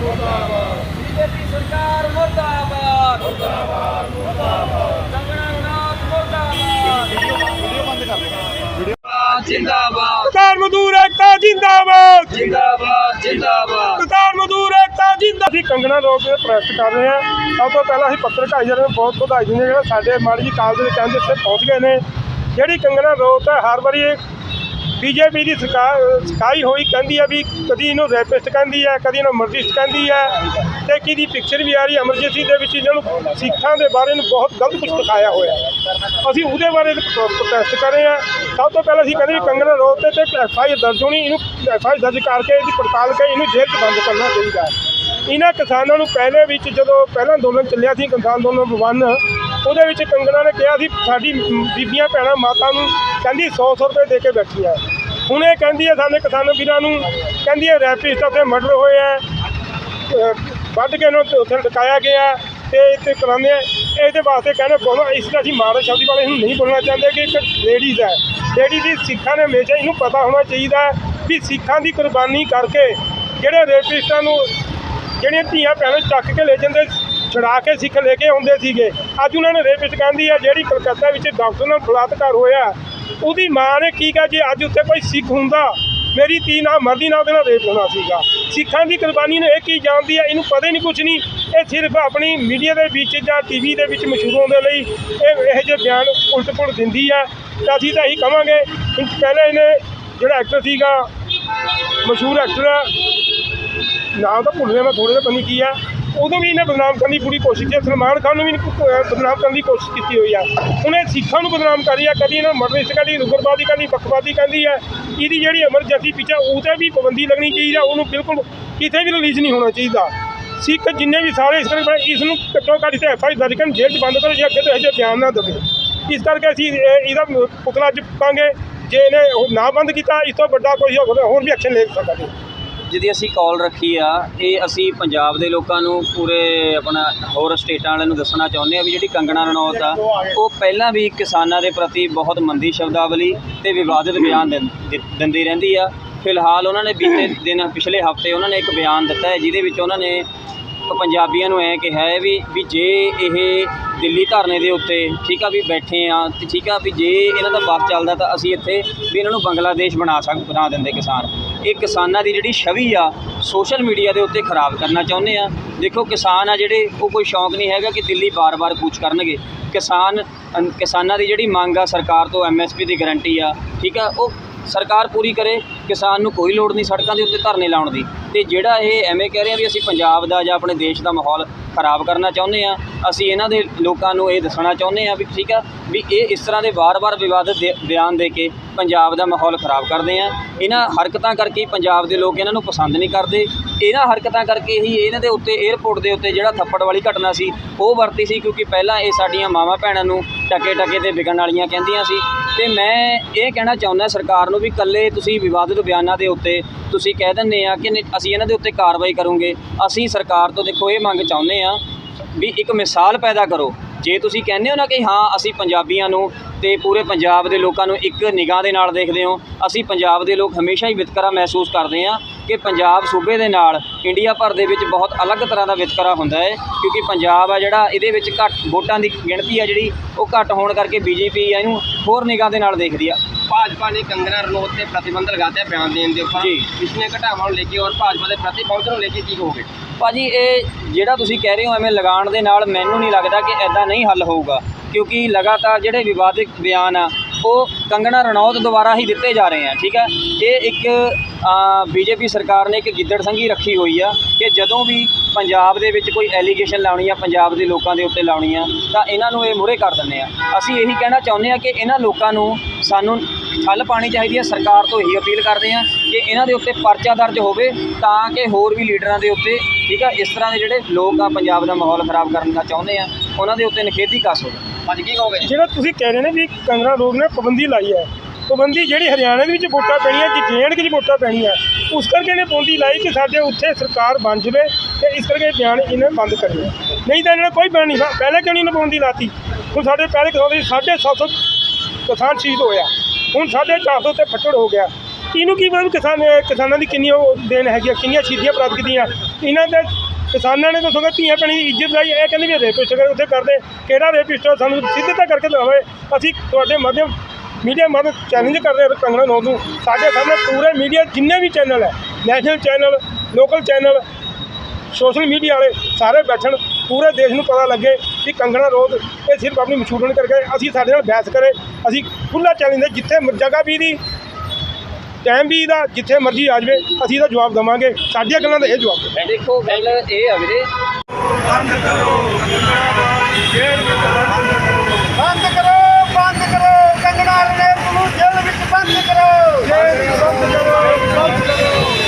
ਮੁਰਦਾਬਾਦ ਬੀਜੇਪੀ ਸਰਕਾਰ ਮੁਰਦਾਬਾਦ ਮੁਰਦਾਬਾਦ ਮੁਰਦਾਬਾਦ ਕੰਗਣਾ ਰਣੌਤ ਮੁਰਦਾਬਾਦ ਜਿੰਦਾਬਾਦ ਕਿਸਾਨ ਮਜ਼ਦੂਰ ਏਕਤਾ ਜਿੰਦਾਬਾਦ ਜਿੰਦਾਬਾਦ ਜਿੰਦਾਬਾਦ ਕਿਸਾਨ ਮਜ਼ਦੂਰ ਏਕਤਾ ਜਿੰਦਾਬਾਦ ਅਸੀਂ ਕੰਗਣਾ ਰੋਡ ਤੇ ਪ੍ਰੈਸ ਕਰ ਰਹੇ ਹਾਂ। ਸਭ ਤੋਂ ਪਹਿਲਾਂ ਅਸੀਂ ਪੱਤਰਕਾਰ ਜਨਾਂ ਨੂੰ ਬਹੁਤ ਵਧਾਈ ਦਿੰਦੇ ਹਾਂ ਜਿਹੜਾ ਸਾਡੇ ਮਾੜੀ ਜੀ ਕਾਲ ਦੇ ਕਹਿੰਦੇ ਇੱਥੇ ਪਹੁੰਚ ਗਏ ਨੇ। ਜਿਹੜੀ ਕੰਗਣਾ ਰੋਡ ਹੈ ਹਰ ਵਾਰੀ ਬੀਜੇਪੀ ਦੀ ਸਰਕਾਰ ਸਕਾਈ ਹੋਈ ਕਹਿੰਦੀ ਹੈ ਵੀ ਕਦੀ ਇਹਨੂੰ ਰੈਪਿਸਟ ਕਹਿੰਦੀ ਹੈ ਕਦੀ ਇਹਨੂੰ ਮਰਡਿਸਟ ਕਹਿੰਦੀ ਹੈ ਤੇ ਕਿਹਦੀ ਪਿਕਚਰ ਵੀ ਆ ਰਹੀ ਐਮਰਜੈਂਸੀ ਦੇ ਵਿੱਚ ਇਹਨਾਂ ਨੂੰ ਸਿੱਖਾਂ ਦੇ ਬਾਰੇ ਨੂੰ ਬਹੁਤ ਗਲਤ ਕੁਝ ਦਿਖਾਇਆ ਹੋਇਆ। ਅਸੀਂ ਉਹਦੇ ਬਾਰੇ ਪ੍ਰੋਟੈਸਟ ਕਰ ਰਹੇ ਹਾਂ ਸਭ ਤੋਂ ਪਹਿਲਾਂ ਅਸੀਂ ਕਹਿੰਦੇ ਵੀ ਕੰਗਣਾ ਰੋਡ ਤੇ ਤੇ ਐਫ ਆਈ ਦਰਜ ਹੋਣੀ, ਇਹਨੂੰ ਐਫ ਆਈ ਦਰਜ ਕਰਕੇ ਇਹਦੀ ਪੜਤਾਲ ਕੇ ਇਹਨੂੰ ਜੇਲ੍ਹ 'ਚ ਬੰਦ ਕਰਨਾ ਚਾਹੀਦਾ। ਇਹਨਾਂ ਕਿਸਾਨਾਂ ਨੂੰ ਪਹਿਲੇ ਵਿੱਚ ਜਦੋਂ ਪਹਿਲਾਂ ਅੰਦੋਲਨ ਚੱਲਿਆ ਸੀ ਕਿਸਾਨ ਅੰਦੋਲਨ ਵਨ, ਉਹਦੇ ਵਿੱਚ ਕੰਗਣਾ ਨੇ ਕਿਹਾ ਸੀ, ਸਾਡੀ ਬੀਬੀਆਂ, ਭੈਣਾਂ, ਮਾਤਾ ਨੂੰ ਕਹਿੰਦੀ 100 100 ਰੁਪਏ ਦੇ ਕੇ ਬੈਠੀਆਂ। ਹੁਣ ਇਹ ਕਹਿੰਦੀ ਹੈ ਸਾਡੇ ਕਿਸਾਨ ਵੀਰਾਂ ਨੂੰ, ਕਹਿੰਦੀ ਹੈ ਰੈਪਿਸਟ ਉੱਥੇ ਮਰਡਰ ਹੋਏ ਹੈ ਵੱਢ ਕੇ ਉਹਨੂੰ ਉੱਥੇ ਲਟਕਾਇਆ ਗਿਆ ਤੇ ਇੱਥੇ ਕਰਾਉਂਦੇ ਆ। ਇਹਦੇ ਵਾਸਤੇ ਕਹਿੰਦੇ ਬੋਲੋ, ਇਸ ਦਾ ਅਸੀਂ ਮਾੜੇ ਸ਼ਬਦੀ ਵਾਲੇ ਨੂੰ ਨਹੀਂ ਬੋਲਣਾ ਚਾਹੁੰਦੇ ਕਿ ਇੱਕ ਲੇਡੀਜ਼ ਹੈ। ਲੇਡੀ ਦੀ ਸਿੱਖਾਂ ਨੇ ਹਮੇਸ਼ਾ ਇਹਨੂੰ ਪਤਾ ਹੋਣਾ ਚਾਹੀਦਾ ਵੀ ਸਿੱਖਾਂ ਦੀ ਕੁਰਬਾਨੀ ਕਰਕੇ ਜਿਹੜੇ ਰੇਪਿਸਟਾਂ ਨੂੰ ਜਿਹੜੀਆਂ ਧੀਆਂ ਭੈਣਾਂ ਚੱਕ ਕੇ ਲੈ ਜਾਂਦੇ, ਛੁਡਾ ਕੇ ਸਿੱਖ ਲੈ ਕੇ ਆਉਂਦੇ ਸੀਗੇ। ਅੱਜ ਉਹਨਾਂ ਨੇ ਰੇਪਿਸਟ ਕਹਿੰਦੀ ਆ, ਜਿਹੜੀ ਕਲਕੱਤਾ ਵਿੱਚ ਡਾਕਟਰ ਨਾਲ ਬਲਾਤਕਾਰ ਹੋਇਆ ਉਹਦੀ ਮਾਂ ਨੇ ਕੀ ਕਿਹਾ? ਜੇ ਅੱਜ ਉੱਥੇ ਕੋਈ ਸਿੱਖ ਹੁੰਦਾ, ਮੇਰੀ ਧੀ ਨਾਲ ਮਰਦੀ ਨਾਲ ਉਹਦੇ ਨਾਲ ਰੇਪ ਹੋਣਾ ਸੀਗਾ। ਸਿੱਖਾਂ ਦੀ ਕੁਰਬਾਨੀ ਨੂੰ ਇਹ ਕੀ ਜਾਣਦੀ ਹੈ ਇਹਨੂੰ ਪਤਾ ਨਹੀਂ ਕੁਝ ਨਹੀਂ। ਇਹ ਸਿਰਫ ਆਪਣੀ ਮੀਡੀਆ ਦੇ ਵਿੱਚ ਜਾਂ ਟੀਵੀ ਦੇ ਵਿੱਚ ਮਸ਼ਹੂਰ ਹੋਣ ਦੇ ਲਈ ਇਹ, ਇਹੋ ਜਿਹੇ ਬਿਆਨ ਉਲਟ ਪੁਲਟ ਦਿੰਦੀ ਆ। ਤਾਂ ਅਸੀਂ ਤਾਂ ਇਹੀ ਕਹਾਂਗੇ ਕਿ ਪਹਿਲਾਂ ਇਹਨੇ ਜਿਹੜਾ ਐਕਟਰ ਸੀਗਾ, ਮਸ਼ਹੂਰ ਐਕਟਰ ਨਾਮ ਤਾਂ ਭੁੱਲ ਗਿਆ ਮੈਂ ਥੋੜੇ ਜਿਹਾ ਪਤਾ ਨਹੀਂ ਕੀ ਆ। ਉਦੋਂ ਵੀ ਇਹਨੇ ਬਦਨਾਮ ਕਰਨ ਦੀ ਪੂਰੀ ਕੋਸ਼ਿਸ਼ ਕੀਤੀ ਸਲਮਾਨ ਖਾਨ ਨੂੰ ਵੀ ਬਦਨਾਮ ਕਰਨ ਦੀ ਕੋਸ਼ਿਸ਼ ਕੀਤੀ ਹੋਈ ਆ। ਉਹਨੇ ਸਿੱਖਾਂ ਨੂੰ ਬਦਨਾਮ ਕਰ ਰਹੀ ਆ। ਕਦੀ ਇਹਨਾਂ ਮਰਡਰਿਸਟ ਕਹਿੰਦੀ ਉਗਰਵਾਦੀ ਕਹਿੰਦੀ ਬੱਖਵਾਦੀ ਕਹਿੰਦੀ ਆ। ਇਹਦੀ ਜਿਹੜੀ ਐਮਰਜੈਂਸੀ ਪਿੱਛੇ ਉਹਤੇ ਵੀ ਪਾਬੰਦੀ ਲੱਗਣੀ ਚਾਹੀਦੀ ਆ। ਉਹਨੂੰ ਬਿਲਕੁਲ ਕਿਤੇ ਵੀ ਰਿਲੀਜ਼ ਨਹੀਂ ਹੋਣਾ ਚਾਹੀਦਾ। ਸਿੱਖ ਜਿੰਨੇ ਵੀ ਸਾਰੇ ਇਸ ਕਰਕੇ ਇਸ ਨੂੰ ਘੱਟੋ ਘੱਟ ਤੇ ਐਫ ਆਈ ਦਰਜ ਕਰਨ, ਜੇਲ੍ਹ 'ਚ ਬੰਦ ਕਰੋ, ਜੇ ਅੱਗੇ ਤੋਂ ਇਹੋ ਜਿਹੇ ਬਿਆਨ ਨਾ ਦੇਵੇ। ਇਸ ਕਰਕੇ ਅਸੀਂ ਇਹਦਾ ਪੁਤਲਾ ਅੱਜ ਜੇ ਇਹਨੇ ਉਹ ਨਾ ਬੰਦ ਕੀਤਾ, ਇਸ ਤੋਂ ਵੱਡਾ ਕੋਈ ਹੋਰ ਵੀ ਐਕਸ਼ਨ ਲੈ ਸਕਦੇ ਜਿਹਦੀ ਅਸੀਂ ਕਾਲ ਰੱਖੀ ਆ, ਇਹ ਅਸੀਂ ਪੰਜਾਬ ਦੇ ਲੋਕਾਂ ਨੂੰ ਪੂਰੇ ਆਪਣਾ ਹੋਰ ਸਟੇਟਾਂ ਵਾਲਿਆਂ ਨੂੰ ਦੱਸਣਾ ਚਾਹੁੰਦੇ ਆ ਵੀ ਜਿਹੜੀ ਕੰਗਣਾ ਰਣੌਤ ਆ, ਉਹ ਪਹਿਲਾਂ ਵੀ ਕਿਸਾਨਾਂ ਦੇ ਪ੍ਰਤੀ ਬਹੁਤ ਮੰਦੀ ਸ਼ਬਦਾਵਲੀ ਤੇ ਵਿਵਾਦਿਤ ਬਿਆਨ ਦਿੰ- ਦਿੰਦੀ ਰਹਿੰਦੀ ਆ। ਫਿਲਹਾਲ ਉਹਨਾਂ ਨੇ ਬੀਤੇ ਦਿਨ, ਪਿਛਲੇ ਹਫ਼ਤੇ ਉਹਨਾਂ ਨੇ ਇੱਕ ਬਿਆਨ ਦਿੱਤਾ ਹੈ, ਜਿਹਦੇ ਵਿੱਚ ਉਹਨਾਂ ਨੇ ਪੰਜਾਬੀਆਂ ਨੂੰ ਐ ਕਿਹਾ ਹੈ ਵੀ ਵੀ ਜੇ ਇਹ ਦਿੱਲੀ ਧਰਨੇ ਦੇ ਉੱਤੇ ਠੀਕ ਆ ਵੀ ਬੈਠੇ ਆ, ਤੇ ਠੀਕ ਆ ਵੀ ਜੇ ਇਹਨਾਂ ਦਾ ਬੱਸ ਚੱਲਦਾ ਤਾਂ ਅਸੀਂ ਇੱਥੇ ਵੀ ਇਹਨਾਂ ਨੂੰ ਬੰਗਲਾਦੇਸ਼ ਬਣਾ ਸਕ, ਬਣਾ ਦਿੰਦੇ ਕਿਸਾਨ। ਇਹ ਕਿਸਾਨਾਂ ਦੀ ਜਿਹੜੀ ਛਵੀ ਆ, ਸੋਸ਼ਲ ਮੀਡੀਆ ਦੇ ਉੱਤੇ ਖਰਾਬ ਕਰਨਾ ਚਾਹੁੰਦੇ ਆ। ਦੇਖੋ, ਕਿਸਾਨ ਆ ਜਿਹੜੇ, ਉਹ ਕੋਈ ਸ਼ੌਂਕ ਨਹੀਂ ਹੈਗਾ ਕਿ ਦਿੱਲੀ ਬਾਰ-ਬਾਰ ਕੂਚ ਕਰਨਗੇ। ਕਿਸਾਨ ਕਿਸਾਨਾਂ ਦੀ ਜਿਹੜੀ ਮੰਗ ਆ, ਸਰਕਾਰ ਤੋਂ ਐਮਐਸਪੀ ਦੀ ਗਾਰੰਟੀ ਆ, ਠੀਕ ਆ, ਉਹ ਸਰਕਾਰ ਪੂਰੀ ਕਰੇ, ਕਿਸਾਨ ਨੂੰ ਕੋਈ ਲੋੜ ਨਹੀਂ ਸੜਕਾਂ ਦੇ ਉੱਤੇ ਧਰਨੇ ਲਾਉਣ ਦੀ। ਤੇ ਜਿਹੜਾ ਇਹ ਐਵੇਂ ਕਹਿ ਰਹੇ ਆ ਵੀ ਅਸੀਂ ਪੰਜਾਬ ਦਾ ਜਾਂ ਆਪਣੇ ਦੇਸ਼ ਦਾ ਮਾਹੌਲ ਖਰਾਬ ਕਰਨਾ ਚਾਹੁੰਦੇ ਆ, ਅਸੀਂ ਇਹਨਾਂ ਦੇ ਲੋਕਾਂ ਨੂੰ ਇਹ ਦੱਸਣਾ ਚਾਹੁੰਦੇ ਆ ਵੀ ਠੀਕ ਆ, ਵੀ ਇਹ ਇਸ ਤਰ੍ਹਾਂ ਦੇ ਵਾਰ-ਵਾਰ ਵਿਵਾਦਤ ਦੇ- ਬਿਆਨ ਦੇ ਕੇ ਪੰਜਾਬ ਦਾ ਮਾਹੌਲ ਖਰਾਬ ਕਰਦੇ ਆ। ਇਹਨਾਂ ਹਰਕਤਾਂ ਕਰਕੇ ਪੰਜਾਬ ਦੇ ਲੋਕ ਇਹਨਾਂ ਨੂੰ ਪਸੰਦ ਨਹੀਂ ਕਰਦੇ। ਇਹਨਾਂ ਹਰਕਤਾਂ ਕਰਕੇ ਹੀ ਇਹਨਾਂ ਦੇ ਉੱਤੇ 에ਅਰਪੋਰਟ ਦੇ ਉੱਤੇ ਜਿਹੜਾ ਥੱਪੜ ਵਾਲੀ ਘਟਨਾ ਸੀ, ਉਹ ਵਰਤੀ ਸੀ ਕਿਉਂਕਿ ਪਹਿਲਾਂ ਇਹ ਸਾਡੀਆਂ ਮਾਵਾਂ ਭੈਣਾਂ ਨੂੰ ਟਕੇ ਟਕੇ ਤੇ ਵਿਕਣ ਵਾਲੀਆਂ ਕਹਿੰਦੀਆਂ ਸੀ। ਤੇ ਮੈਂ ਇਹ ਕਹਿਣਾ ਚਾਹੁੰਦਾ ਸਰਕਾਰ ਨੂੰ ਵੀ ਇਕੱਲੇ ਤੁਸੀਂ ਵਿਵਾਦਿਤ ਬਿਆਨਾਂ ਦੇ ਉੱਤੇ ਤੁਸੀਂ ਕਹਿ ਦਿੰਦੇ ਆ ਕਿ ਅਸੀਂ ਇਹਨਾਂ ਦੇ ਉੱਤੇ ਕਾਰਵਾਈ ਕਰੂੰਗੇ। ਅਸੀਂ ਸਰਕਾਰ ਤੋਂ ਦੇਖੋ ਇਹ ਮੰਗ ਚਾਹੁੰਦੇ ਆ ਵੀ ਇੱਕ ਮਿਸਾਲ ਪੈਦਾ ਕਰੋ। ਜੇ ਤੁਸੀਂ ਕਹਿੰਦੇ ਹੋ ਨਾ ਕਿ ਹਾਂ, ਅਸੀਂ ਪੰਜਾਬੀਆਂ ਨੂੰ ਤੇ ਪੂਰੇ ਪੰਜਾਬ ਦੇ ਲੋਕਾਂ ਨੂੰ ਇੱਕ ਨਿਗਾਹ ਦੇ ਨਾਲ ਦੇਖਦੇ ਹੋ, ਅਸੀਂ ਪੰਜਾਬ ਦੇ ਲੋਕ ਹਮੇਸ਼ਾ ਹੀ ਵਿਤਕਰਾ ਮਹਿਸੂਸ ਕਰਦੇ ਹਾਂ ਕਿ ਪੰਜਾਬ ਸੂਬੇ ਦੇ ਨਾਲ ਇੰਡੀਆ ਭਰ ਦੇ ਵਿੱਚ ਬਹੁਤ ਅਲੱਗ ਤਰ੍ਹਾਂ ਦਾ ਵਿਤਕਰਾ ਹੁੰਦਾ ਹੈ, ਕਿਉਂਕਿ ਪੰਜਾਬ ਆ ਜਿਹੜਾ ਇਹਦੇ ਵਿੱਚ ਘੱਟ ਵੋਟਾਂ ਦੀ ਗਿਣਤੀ ਆ ਜਿਹੜੀ, ਉਹ ਘੱਟ ਹੋਣ ਕਰਕੇ ਬੀਜੇਪੀ ਇਹਨੂੰ ਹੋਰ ਨਿਗਾਹ ਦੇ ਨਾਲ ਦੇਖਦੀ ਆ। ਭਾਜਪਾ ਨੇ ਕੰਗਨਾ ਰਣੌਤ ਤੇ ਪ੍ਰਤੀਬੰਧ ਲਗਾਤੇ ਬਿਆਨ ਦੇਣ ਦੇ ਉੱਪਰ। ਪਿਛਲੇ ਘਟਾਵਾਂ ਨੂੰ ਲੈ ਕੇ ਔਰ ਭਾਜਪਾ ਦੇ ਪ੍ਰਤੀ ਪਹੁੰਚਣ ਨੂੰ ਲੈ ਕੇ ਕੀ ਕਹੋਗੇ? ਭਾਜੀ ਇਹ ਜਿਹੜਾ ਤੁਸੀਂ ਕਹਿ ਰਹੇ ਹੋ ਐਵੇਂ ਲਗਾਉਣ ਦੇ ਨਾਲ ਮੈਨੂੰ ਨਹੀਂ ਲੱਗਦਾ ਕਿ ਐਦਾਂ ਨਹੀਂ ਹੱਲ ਹੋਊਗਾ ਕਿਉਂਕਿ ਲਗਾਤਾਰ ਜਿਹੜੇ ਵਿਵਾਦਿਤ ਬਿਆਨ ਆ ਉਹ ਕੰਗਣਾ ਰਣੌਤ ਦੁਆਰਾ ਹੀ ਦਿੱਤੇ ਜਾ ਰਹੇ ਆ ਠੀਕ ਆ? ਇਹ ਇੱਕ ਬੀਜੇਪੀ ਸਰਕਾਰ ਨੇ ਇੱਕ ਗਿੱਦੜ ਸੰਘੀ ਰੱਖੀ ਹੋਈ ਆ ਕਿ ਜਦੋਂ ਵੀ ਪੰਜਾਬ ਦੇ ਵਿੱਚ ਕੋਈ ਐਲੀਗੇਸ਼ਨ ਲਾਉਣੀ ਆ ਪੰਜਾਬ ਦੇ ਲੋਕਾਂ ਦੇ ਉੱਤੇ ਲਾਉਣੀ ਆ ਤਾਂ ਇਹਨਾਂ ਨੂੰ ਇਹ ਮੂਹਰੇ ਕਰ ਦਿੰਦੇ ਆ। ਅਸੀਂ ਇਹੀ ਕਹਿਣਾ ਚਾਹੁੰਦੇ ਆ ਕਿ ਇਹਨਾਂ ਲੋਕਾਂ ਨੂੰ ਸਾਨੂੰ ਠੱਲ ਪਾਣੀ ਚਾਹੀਦੀ ਹੈ। ਸਰਕਾਰ ਤੋਂ ਇਹੀ ਅਪੀਲ ਕਰਦੇ ਆ ਕਿ ਇਹਨਾਂ ਦੇ ਉੱਤੇ ਪਰਚਾ ਦਰਜ ਹੋਵੇ ਤਾਂ ਕਿ ਹੋਰ ਵੀ ਲੀਡਰਾਂ ਦੇ ਉੱਤੇ, ਠੀਕ ਆ, ਇਸ ਤਰ੍ਹਾਂ ਦੇ ਜਿਹੜੇ ਲੋਕ ਆ ਪੰਜਾਬ ਦਾ ਮਾਹੌਲ ਖਰਾਬ ਕਰਨਾ ਚਾਹੁੰਦੇ ਆ, ਉਹਨਾਂ ਦੇ ਉੱਤੇ ਨਖੇਦੀ ਕਸ ਹੋਵੇ। ਅੱਜ ਕੀ ਕਹੋਗੇ ਜਿਹੜਾ ਤੁਸੀਂ ਕਹਿ ਰਹੇ ਨੇ ਵੀ ਕੰਗਣਾ ਰੋਡ ਨੇ ਪਾਬੰਦੀ ਲਾਈ ਹੈ। ਪਾਬੰਦੀ ਜਿਹੜੀ ਹਰਿਆਣਾ ਦੇ ਵਿੱਚ ਵੋਟਾਂ ਪੈਣੀਆਂ ਕਿ ਜੇਐਂਡ ਵਿੱਚ ਵੋਟਾਂ ਪੈਣੀਆਂ, ਉਸ ਕਰਕੇ ਇਹਨੇ ਪਾਬੰਦੀ ਲਾਈ ਕਿ ਸਾਡੇ ਉੱਥੇ ਸਰਕਾਰ ਬਣ ਜਾਵੇ ਤੇ ਇਸ ਕਰਕੇ ਬਿਆਨ ਇਹਨੇ ਬੰਦ ਕਰੇ। ਨਹੀਂ ਤਾਂ ਇਹਨਾਂ ਨੇ ਕੋਈ ਬਿਆਨ ਨਹੀਂ ਪਹਿਲਾਂ ਕਿਉਂ ਨਹੀਂ ਇਹਨੇ ਪਾਬੰਦੀ ਲਾਤੀ? ਹੁਣ ਸਾਡੇ ਪਹਿਲੇ ਕਿਸਾਨ ਦੇ 750 ਕਿਸਾਨ ਸ਼ਹੀਦ ਹੋਇਆ ਹੁਣ 450 ਤੇ ਫੱਟੜ ਹੋ ਗਿਆ। ਇਹਨੂੰ ਕੀ ਮਤਲਬ ਕਿਸਾਨ ਕਿਸਾਨਾਂ ਦੀ ਕਿੰਨੀ ਉਹ ਦੇਣ ਹੈਗੀ ਆ, ਕਿੰਨੀਆਂ ਸ਼ਹੀਦੀਆਂ ਪ੍ਰਾਪਤ ਕੀਤੀਆਂ। ਇਹਨਾਂ ਦੇ ਕਿਸਾਨਾਂ ਨੇ ਦੱਸੋਗੇ ਧੀਆਂ ਭੈਣਾਂ ਦੀ ਇੱਜ਼ਤ ਲਾਈ ਇਹ ਕਹਿੰਦੇ ਵੀ ਰੇਪਿਸਟ ਕਰ ਉੱਥੇ ਕਰਦੇ। ਕਿਹੜਾ ਰੇਪਿਸਟ ਆ? ਸਾਨੂੰ ਸਿੱਧਤਾ ਕਰਕੇ ਦਿਖਾਵੇ ਅਸੀਂ ਤੁਹਾਡੇ ਮਾਧਿਅਮ ਮੀਡੀਆ ਮਾਧਿਅਮ ਚੈਲੰਜ ਕਰਦੇ ਹਾਂ ਕੰਗਣਾ ਰਣੌਤ ਨੂੰ। ਸਾਡੇ ਸਾਹਮਣੇ ਪੂਰੇ ਮੀਡੀਆ ਜਿੰਨੇ ਵੀ ਚੈਨਲ ਹੈ national channel local channel social media ਵਾਲੇ ਸਾਰੇ ਬੈਠਣ। ਪੂਰੇ ਦੇਸ਼ ਨੂੰ ਪਤਾ ਲੱਗੇ। ਕਿ ਕੰਗਣਾ ਰੋਧ ਇਹ ਸਿਰਫ ਆਪਣੀ ਮਸ਼ਹੂਰਨ ਕਰਕੇ ਅਸੀਂ ਸਾਡੇ ਨਾਲ ਬਹਿਸ ਕਰੇ ਅਸੀਂ ਖੁੱਲਾ ਚੈਲੰਜ ਦੇ ਜਿੱਥੇ ਜਗ੍ਹਾ ਵੀ ਦੀ ਟਾਈਮ ਵੀ ਦਾ ਜਿੱਥੇ ਮਰਜ਼ੀ ਆ ਜਾਵੇ ਅਸੀਂ ਇਹਦਾ ਜਵਾਬ ਦੇਵਾਂਗੇ। ਸਾਡੀਆਂ ਗੱਲਾਂ ਦਾ ਇਹ ਜਵਾਬ ਹੈ ਦੇਖੋ ਗੱਲ ਇਹ ਆ ਵੀਰੇ। ਬੰਦ ਕਰੋ ਬੰਦ ਕਰੋ। ਕੰਗਣਾ ਰਣੌਤ ਨੂੰ ਜੇਲ੍ਹ ਵਿੱਚ ਬੰਦ ਕਰੋ। ਜੇਲ੍ਹ ਵਿੱਚ ਬੰਦ ਕਰੋ ਬੰਦ ਕਰੋ।